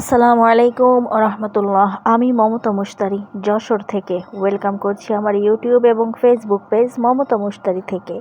আসসালামু আলাইকুম রহমতুল্লাহ। আমি মমতা মুশতারি, যশোর থেকে। ওয়েলকাম করছি আমার ইউটিউব এবং ফেসবুক পেজ মমতা মুশতারি থেকে।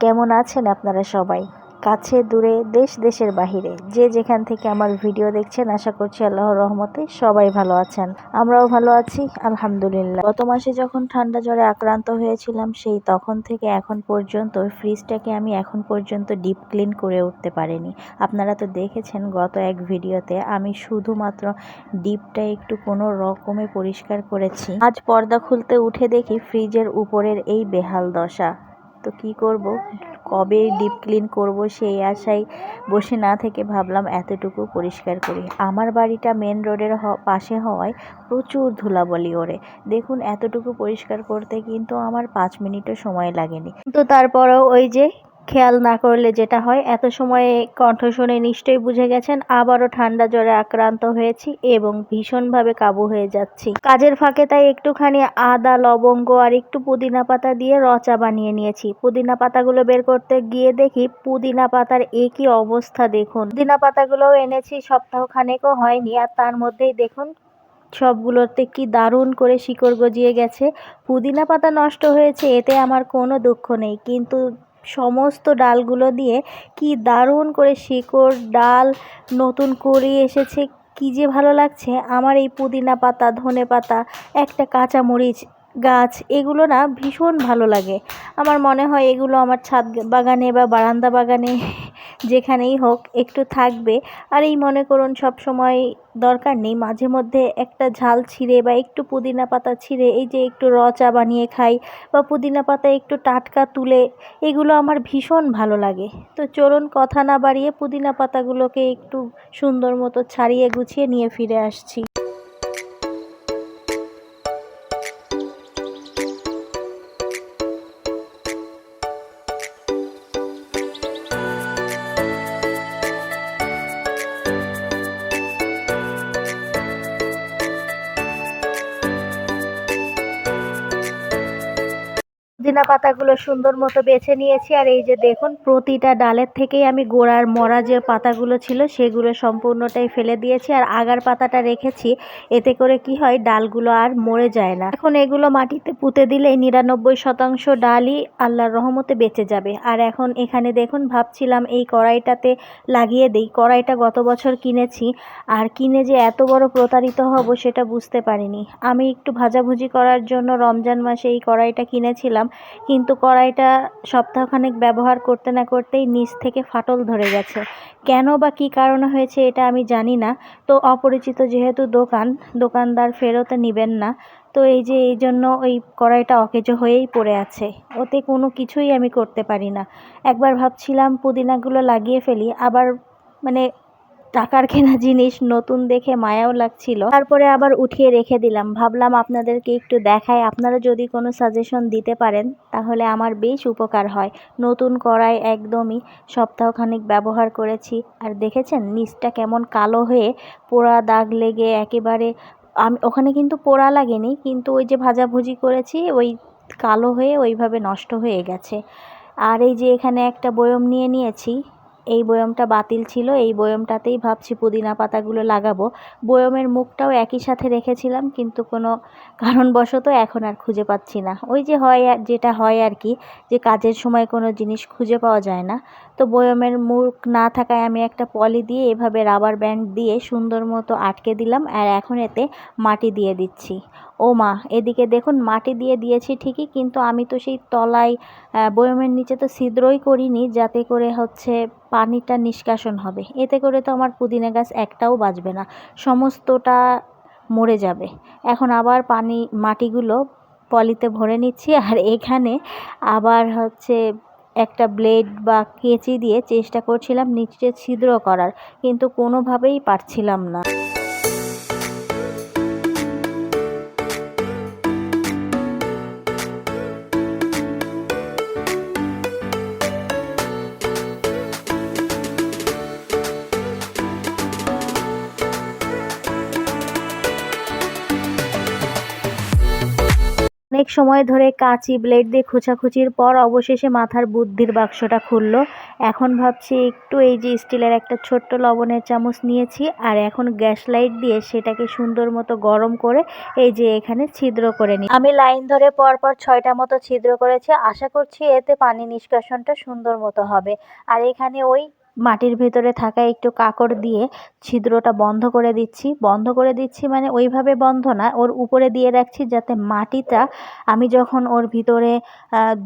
কেমন আছেন আপনারা সবাই? কাছে, দূরে, দেশ, দেশের বাহিরে। যে যেখান থেকে আমার ভিডিও দেখছেন, আশা করছি আল্লাহর রহমতে সবাই ভালো আছেন। আমরাও ভালো আছি, আলহামদুলিল্লাহ। গত মাসে যখন ঠান্ডা জ্বরে আক্রান্ত হয়েছিলাম, সেই তখন থেকে এখন পর্যন্ত ফ্রিজটাকে আমি এখন পর্যন্ত ডিপ ক্লিন করে উঠতে পারিনি। আপনারা তো দেখেছেন, গত এক ভিডিওতে আমি শুধুমাত্র ডিপটা একটু কোনো রকমে পরিষ্কার করেছি। আজ পর্দা খুলতে উঠে দেখি ফ্রিজের উপরের এই বেহাল দশা। তো কি করব? কবে ডিপ ক্লিন করব সেই আশায় বসে না থেকে ভাবলাম এতটুকু পরিষ্কার করি। আমার বাড়িটা মেন রোডের পাশে হওয়ায় প্রচুর ধুলাবলি ওরে দেখুন এতটুকু পরিষ্কার করতে কিন্তু আমার পাঁচ মিনিটও সময় লাগেনি। তো তারপরেও ওই যে খেয়াল না করলে যেটা হয়, এত সময়ে কণ্ঠ শুনে নিশ্চয়ই বুঝে গেছেন, আবারও ঠান্ডা জ্বরে আক্রান্ত হয়েছি এবং ভীষণভাবে কাবু হয়ে যাচ্ছি। কাজের ফাঁকে তাই একটুখানি আদা, লবঙ্গ আর একটু পুদিনা পাতা দিয়ে রচা বানিয়ে নিয়েছি। পুদিনা পাতাগুলো বের করতে গিয়ে দেখি পুদিনা পাতার একই অবস্থা, দেখুন। পুদিনা পাতাগুলোও এনেছি সপ্তাহ খানেকও হয়নি, আর তার মধ্যেই দেখুন, সবগুলোতে কি দারুণ করে শিকড় গজিয়ে গেছে। পুদিনা পাতা নষ্ট হয়েছে, এতে আমার কোনো দুঃখ নেই, কিন্তু সমস্ত ডালগুলো দিয়ে কি দারুণ করে শিকড় ডাল নতুন করে এসেছে, কি যে ভালো লাগছে। আমার এই পুদিনা পাতা, ধনে পাতা, একটা কাঁচা মরিচ গাছ, এগুলো না ভীষণ ভালো লাগে। আমার মনে হয় এগুলো আমার ছাদ বাগানে বা বারান্দা বাগানে যেখানেই হোক একটু থাকবে। আর এই মনে করুন, সব সময় দরকার নেই। মাঝে মধ্যে একটা ঝাল ছিঁড়ে বা একটু পুদিনা পাতা ছিঁড়ে, এই যে একটু র চা বানিয়ে খাই বা পুদিনা পাতা একটু টাটকা তুলে, এগুলো আমার ভীষণ ভালো লাগে। তো চলুন, কথা না বাড়িয়ে পুদিনা পাতাগুলোকে একটু সুন্দর মতো ছাড়িয়ে গুছিয়ে নিয়ে ফিরে আসছি। পুদিনা পাতাগুলো সুন্দর মতো বেছে নিয়েছি। আর এই যে দেখুন, প্রতিটা ডালের থেকেই আমি গোড়ার মরা যে পাতাগুলো ছিল, সেগুলো সম্পূর্ণটাই ফেলে দিয়েছি। আর আগার পাতাটা রেখেছি, এতে করে কি হয়, ডালগুলো আর মরে যায় না। এখন এগুলো মাটিতে পুঁতে দিলে নিরানব্বই শতাংশ ডালই আল্লাহর রহমতে বেঁচে যাবে। আর এখন এখানে দেখুন, ভাবছিলাম এই কড়াইটাতে লাগিয়ে দেই। কড়াইটা গত বছর কিনেছি, আর কিনে যে এত বড় প্রতারিত হব সেটা বুঝতে পারিনি। আমি একটু ভাজাভুজি করার জন্য রমজান মাসে এই কড়াইটা কিনেছিলাম কিন্তু কড়াইটা সপ্তাহখানেক ব্যবহার করতে না করতেই নিচ থেকে ফাটল ধরে গেছে। কেন বা কী কারণে হয়েছে এটা আমি জানি না। তো অপরিচিত যেহেতু দোকান, দোকানদার ফেরতে নেবেন না। তো এই যে, এই জন্য ওই কড়াইটা অকেজো হয়েই পড়ে আছে। ওতে কোনো কিছুই আমি করতে পারি না। একবার ভাবছিলাম পুদিনাগুলো লাগিয়ে ফেলি, আবার মানে টাকার কেনা জিনিস নতুন দেখে মায়াও লাগছিল। তারপরে আবার উঠিয়ে রেখে দিলাম। ভাবলাম আপনাদেরকে একটু দেখায় আপনারা যদি কোনো সাজেশন দিতে পারেন, তাহলে আমার বেশ উপকার হয়। নতুন কড়াই একদমই সপ্তাহখানিক ব্যবহার করেছি। আর দেখেছেন, নিচটা কেমন কালো হয়ে পোড়া দাগ লেগে একেবারে আমি, ওখানে কিন্তু পোড়া লাগেনি, কিন্তু ওই যে ভাজাভুজি করেছি, ওই কালো হয়ে ওইভাবে নষ্ট হয়ে গেছে। আর এই যে এখানে একটা বয়ম নিয়ে নিয়েছি এই বয়মটা বাতিল ছিল, এই বয়মটাতেই ভাবছি পুদিনা পাতাগুলো লাগাবো। বয়মের মুখটাও একই সাথে রেখেছিলাম, কিন্তু কোনো কারণবশত এখন আর খুঁজে পাচ্ছি না। ওই যে হয় আর, যেটা হয় আর কি, যে কাজের সময় কোনো জিনিস খুঁজে পাওয়া যায় না। তো বয়মের মুখ না থাকায় আমি একটা পলি দিয়ে এভাবে রাবার ব্যান্ড দিয়ে সুন্দর মতো আটকে দিলাম, আর এখন এতে মাটি দিয়ে দিচ্ছি। ও মা, এদিকে দেখুন মাটি দিয়ে দিয়েছি ঠিকই, কিন্তু আমি তো সেই তলায় বয়মের নিচে তো ছিদ্রই করিনি, যাতে করে হচ্ছে পানিটা নিষ্কাশন হবে। এতে করে তো আমার পুদিনা গাছ একটাও বাঁচবে না, সমস্তটা মরে যাবে। এখন আবার পানি, মাটিগুলো পলিতে ভরে নিচ্ছি, আর এখানে আবার হচ্ছে একটা ব্লেড বা কেঁচি দিয়ে চেষ্টা করছিলাম নিচে ছিদ্র করার, কিন্তু কোনোভাবেই পারছিলাম না। অনেক সময় ধরে কাঁচি ব্লেড দিয়ে খোঁচাখুচির পর অবশেষে মাথার বুদ্ধির বাক্সটা খুললো। এখন ভাবছি একটু এই যে স্টিলের একটা ছোট্ট লবণের চামচ নিয়েছি আর এখন গ্যাস লাইট দিয়ে সেটাকে সুন্দর মতো গরম করে এই যে এখানে ছিদ্র করে নিই আমি লাইন ধরে পরপর ছয়টা মতো ছিদ্র করেছি। আশা করছি এতে পানি নিষ্কাশনটা সুন্দর মতো হবে। আর এখানে ওই মাটির ভেতরে থাকা একটু কাকড় দিয়ে ছিদ্রটা বন্ধ করে দিচ্ছি। বন্ধ করে দিচ্ছি মানে ওইভাবে বন্ধ না, ওর উপরে দিয়ে রাখছি যাতে মাটিটা আমি যখন ওর ভিতরে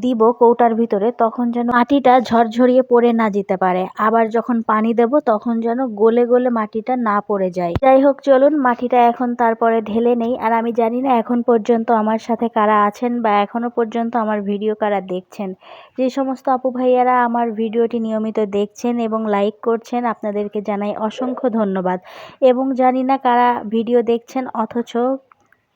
দিব কৌটার ভিতরে তখন যেন মাটিটা ঝরঝরিয়ে পড়ে না যেতে পারে। আবার যখন পানি দেব তখন যেন গলে গলে মাটিটা না পড়ে যায়। যাই হোক, চলুন মাটিটা এখন তারপরে ঢেলে নেই। আর আমি জানি না এখন পর্যন্ত আমার সাথে কারা আছেন বা এখনও পর্যন্ত আমার ভিডিও কারা দেখছেন। যে সমস্ত আপু ভাইয়ারা আমার ভিডিওটি নিয়মিত দেখছেন এবং লাইক করছেন আপনাদেরকে জানাই অসংখ্য ধন্যবাদ। এবং জানি না কারা ভিডিও দেখছেন অথচ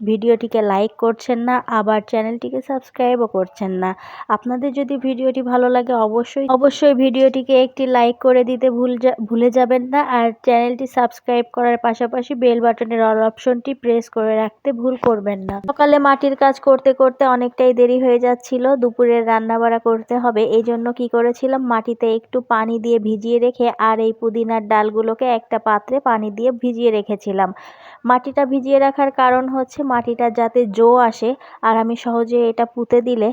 ভিডিওটিকে লাইক করছেন না, আবার চ্যানেলটিকে সাবস্ক্রাইবও করছেন না। আপনাদের যদি ভিডিওটি ভালো লাগে অবশ্যই অবশ্যই ভিডিওটিকে একটি লাইক করে দিতে ভুল ভুলে যাবেন না। আর চ্যানেলটি সাবস্ক্রাইব করার পাশাপাশি বেল বাটনের অল অপশনটি প্রেস করে রাখতে ভুল করবেন না। সকালে মাটির কাজ করতে করতে অনেকটাই দেরি হয়ে যাচ্ছিল। দুপুরের রান্নাবাড়া করতে হবে। এই জন্য কি করেছিলাম? মাটিতে একটু পানি দিয়ে ভিজিয়ে রেখে আর এই পুদিনার ডালগুলোকে একটা পাত্রে পানি দিয়ে ভিজিয়ে রেখেছিলাম। মাটিটা ভিজিয়ে রাখার কারণ হচ্ছে মাটিটা যাতে জো আসে আর আমি সহজে এটা পুঁতে দিলে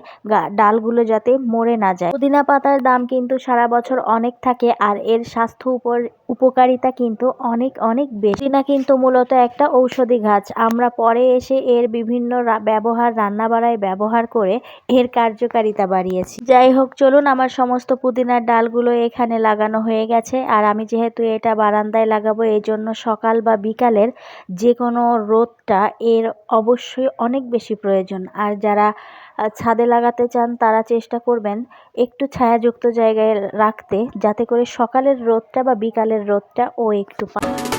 ডালগুলো যাতে মরে না যায়। পুদিনা পাতার দাম কিন্তু সারা বছর অনেক থাকে আর এর স্বাস্থ্য উপর, উপকারিতা কিন্তু অনেক অনেক বেশি। পুদিনা কিন্তু মূলত একটা ঔষধি গাছ। আমরা পরে এসে এর বিভিন্ন ব্যবহার রান্না বাড়ায় ব্যবহার করে এর কার্যকারিতা বাড়িয়েছি। যাই হোক, চলুন আমার সমস্ত পুদিনার ডালগুলো এখানে লাগানো হয়ে গেছে আর আমি যেহেতু এটা বারান্দায় লাগাবো এই জন্য সকাল বা বিকালের যে কোনো রোদটা এর অবশ্যই অনেক বেশি প্রয়োজন। আর যারা ছাদে লাগাতে চান তারা চেষ্টা করবেন একটু ছায়াযুক্ত জায়গায় রাখতে, যাতে করে সকালের রোদটা বা বিকালের রোদটা ও একটু পায়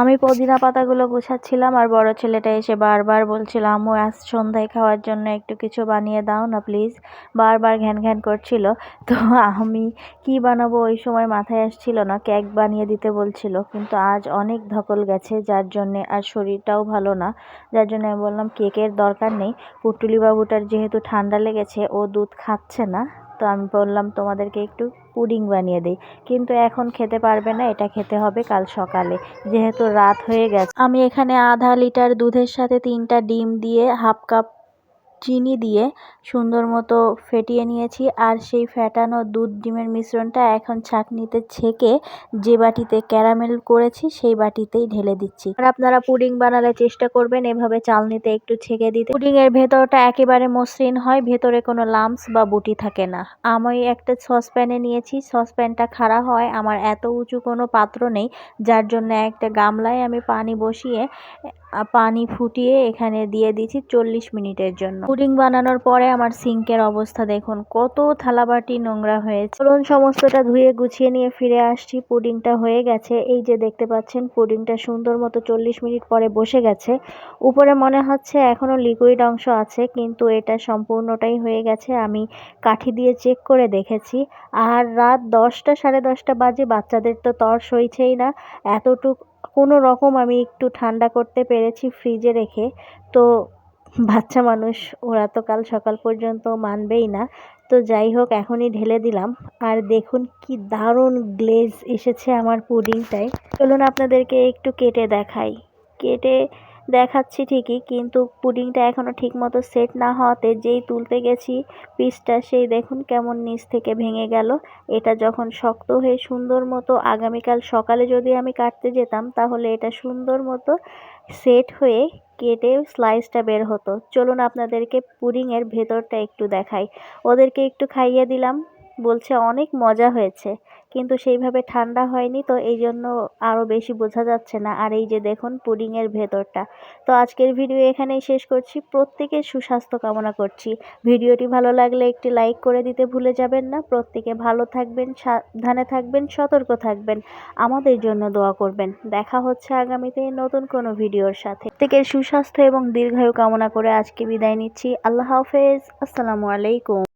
আমি পুদিনা পাতাগুলো গুছাচ্ছিলাম আর বড় ছেলেটা এসে বারবার বলছিল, আম্মু, আজ সন্ধ্যায় খাওয়ার জন্য একটু কিছু বানিয়ে দাও না প্লিজ বারবার ঘ্যান ঘ্যান করছিল। তো আমি কি বানাবো ওই সময় মাথায় আসছিল না, কেক বানিয়ে দিতে বলছিল। কিন্তু আজ অনেক ধকল গেছে, যার জন্যে আর শরীরটাও ভালো না। যার জন্য আমি বললাম, কেকের দরকার নেই। পুটুলি বাবুটার যেহেতু ঠান্ডা লেগেছে, ও দুধ খাচ্ছে না। তো আমি বললাম, তোমাদেরকে একটু পুডিং বানিয়ে দিই। কিন্তু এখন খেতে পারবে না, এটা খেতে হবে কাল সকালে। যেহেতু রাত হয়ে গেছে, আমি এখানে আধা লিটার দুধের সাথে তিনটা ডিম দিয়ে হাফ কাপ চিনি দিয়ে সুন্দর মতো ফেটিয়ে নিয়েছি। আর সেই ফেটানো দুধ ডিমের মিশ্রণটা এখন ছাঁকনিতে ছেঁকে যে বাটিতে ক্যারামেল করেছি, সেই বাটিতেই ঢেলে দিচ্ছি। আর আপনারা পুডিং বানালে চেষ্টা করবেন এভাবে চালনিতে একটু ছেঁকে দিতে। পুডিং এর ভেতরটা একেবারে মসৃণ হয়, ভেতরে কোনো লাম্পস বা বুটি থাকে না। আমি একটা সসপ্যানে নিয়েছি, সসপ্যানটা খাড়া হয়, আমার এত উঁচু কোনো পাত্র নেই, যার জন্য একটা গামলায় আমি পানি বসিয়ে পানি ফুটিয়ে এখানে দিয়ে দিচ্ছি চল্লিশ মিনিটের জন্য। পুডিং বানানোর পরে আমার সিঙ্কের অবস্থা দেখুন, কত থালাবাটি নোংরা হয়েছে। চলুন সমস্তটা ধুয়ে গুছিয়ে নিয়ে ফিরে আসছি। পুডিংটা হয়ে গেছে। এই যে দেখতে পাচ্ছেন, পুডিংটা সুন্দর মতো চল্লিশ মিনিট পরে বসে গেছে। উপরে মনে হচ্ছে এখনও লিকুইড অংশ আছে, কিন্তু এটা সম্পূর্ণটাই হয়ে গেছে। আমি কাঠি দিয়ে চেক করে দেখেছি। আর রাত দশটা, সাড়ে দশটা বাজে, বাচ্চাদের তো তর সইছেই না। এতটুক কোনো রকম আমি একটু ঠান্ডা করতে পেরেছি ফ্রিজে রেখে। তো বাচ্চা মানুষ, ওরা তো কাল সকাল পর্যন্ত মানবেই না। তো যাই হোক, এখনই ঢেলে দিলাম। আর দেখুন কি দারুণ গ্লেজ এসেছে আমার পুডিংটায়। চলুন আপনাদেরকে একটু কেটে দেখাই। কেটে দেখাচ্ছি ঠিকই, কিন্তু পুডিংটা এখনও ঠিকমতো সেট না হওয়াতে যেই তুলতে গেছি পিসটা, সেই দেখুন কেমন নিচ থেকে ভেঙে গেল। এটা যখন শক্ত হয়ে সুন্দর মতো আগামীকাল সকালে যদি আমি কাটতে যেতাম, তাহলে এটা সুন্দর মতো সেট হয়ে কেটে স্লাইসটা বের হতো। চলুন আপনাদেরকে পুডিংয়ের ভেতরটা একটু দেখাই। ওদেরকে একটু খাইয়ে দিলাম। বলছে, অনেক মজা হয়েছে। কিন্তু সেইভাবে ঠান্ডা হয়নি তো, এই জন্য আরও বেশি বোঝা যাচ্ছে না। আর এই যে দেখুন পুডিংয়ের ভেতরটা। তো আজকের ভিডিও এখানেই শেষ করছি। প্রত্যেকের সুস্বাস্থ্য কামনা করছি। ভিডিওটি ভালো লাগলে একটি লাইক করে দিতে ভুলে যাবেন না। প্রত্যেকে ভালো থাকবেন, সাবধানে থাকবেন, সতর্ক থাকবেন। আমাদের জন্য দোয়া করবেন। দেখা হচ্ছে আগামীতে নতুন কোনো ভিডিওর সাথে। প্রত্যেকের সুস্বাস্থ্য এবং দীর্ঘায়ু কামনা করে আজকে বিদায় নিচ্ছি। আল্লাহ হাফেজ। আসসালামু আলাইকুম।